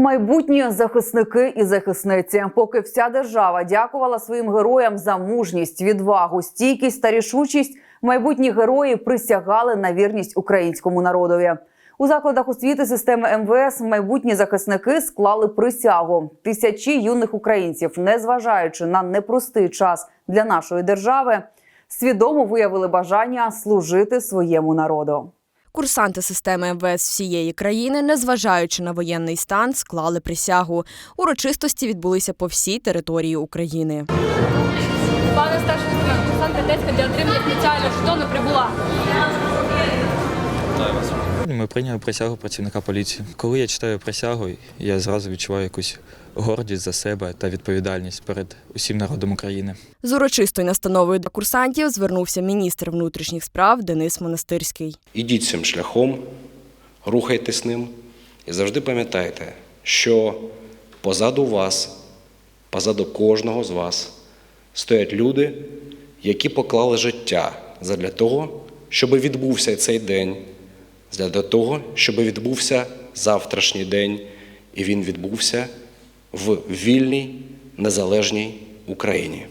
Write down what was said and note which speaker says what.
Speaker 1: Майбутні захисники і захисниці, поки вся держава дякувала своїм героям за мужність, відвагу, стійкість та рішучість. Майбутні герої присягали на вірність українському народові. У закладах освіти системи МВС майбутні захисники склали присягу. Тисячі юних українців, незважаючи на непростий час для нашої держави, свідомо виявили бажання служити своєму народу.
Speaker 2: Курсанти системи МВС всієї країни, незважаючи на воєнний стан, склали присягу. Урочистості відбулися по всій території України.
Speaker 3: Пане старший курсант Тетецька для отримання спеціального жетону прибула.
Speaker 4: Ми прийняли присягу працівника поліції. Коли я читаю присягу, я зразу відчуваю якусь гордість за себе та відповідальність перед усім народом України.
Speaker 2: З урочистою настановою для курсантів звернувся міністр внутрішніх справ Денис Монастирський.
Speaker 5: Ідіть цим шляхом, рухайтесь ним і завжди пам'ятайте, що позаду вас, позаду кожного з вас стоять люди, які поклали життя задля того, щоб відбувся цей день, задля того, щоб відбувся завтрашній день, і він відбувся в вільній, незалежній Україні.